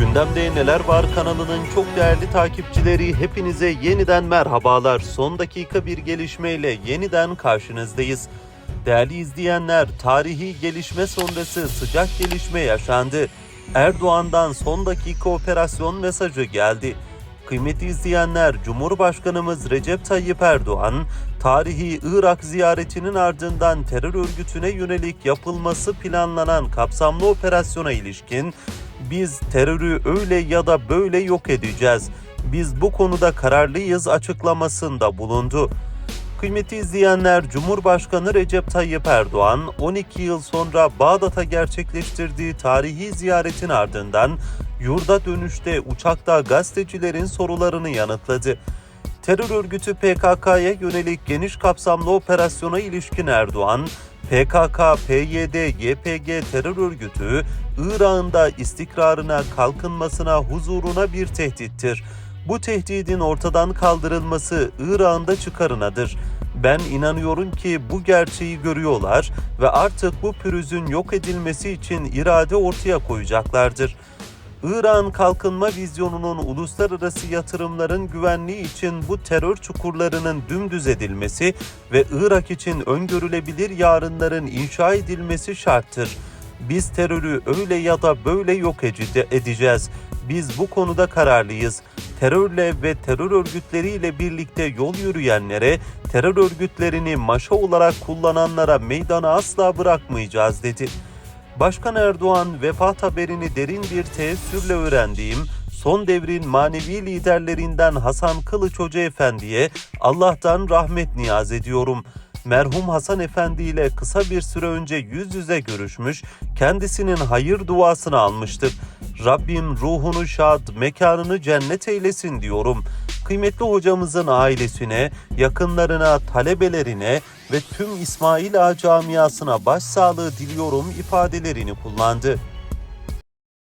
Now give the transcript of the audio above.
Gündemde Neler Var kanalının çok değerli takipçileri hepinize yeniden merhabalar. Son dakika bir gelişmeyle yeniden karşınızdayız. Değerli izleyenler, tarihi gelişme sonrası sıcak gelişme yaşandı. Erdoğan'dan son dakika operasyon mesajı geldi. Kıymetli izleyenler, Cumhurbaşkanımız Recep Tayyip Erdoğan, tarihi Irak ziyaretinin ardından terör örgütüne yönelik yapılması planlanan kapsamlı operasyona ilişkin biz terörü öyle ya da böyle yok edeceğiz. Biz bu konuda kararlıyız açıklamasında bulundu. Kıymetli izleyenler, Cumhurbaşkanı Recep Tayyip Erdoğan 12 yıl sonra Bağdat'a gerçekleştirdiği tarihi ziyaretin ardından yurda dönüşte uçakta gazetecilerin sorularını yanıtladı. Terör örgütü PKK'ya yönelik geniş kapsamlı operasyona ilişkin Erdoğan, PKK, PYD, YPG terör örgütü İrak'ın da istikrarına, kalkınmasına, huzuruna bir tehdittir. Bu tehdidin ortadan kaldırılması İrak'ın da çıkarınadır. Ben inanıyorum ki bu gerçeği görüyorlar ve artık bu pürüzün yok edilmesi için irade ortaya koyacaklardır. İran kalkınma vizyonunun uluslararası yatırımların güvenliği için bu terör çukurlarının dümdüz edilmesi ve Irak için öngörülebilir yarınların inşa edilmesi şarttır. Biz terörü öyle ya da böyle yok ede- edeceğiz. Biz bu konuda kararlıyız. Terörle ve terör örgütleriyle birlikte yol yürüyenlere, terör örgütlerini maşa olarak kullananlara meydanı asla bırakmayacağız dedi. Başkan Erdoğan vefat haberini derin bir teessürle öğrendiğim son devrin manevi liderlerinden Hasan Kılıç Hoca Efendi'ye Allah'tan rahmet niyaz ediyorum. Merhum Hasan Efendi ile kısa bir süre önce yüz yüze görüşmüş, kendisinin hayır duasını almıştık. Rabbim ruhunu şad, mekanını cennet eylesin diyorum. Kıymetli hocamızın ailesine, yakınlarına, talebelerine ve tüm İsmail Ağa camiasına başsağlığı diliyorum ifadelerini kullandı.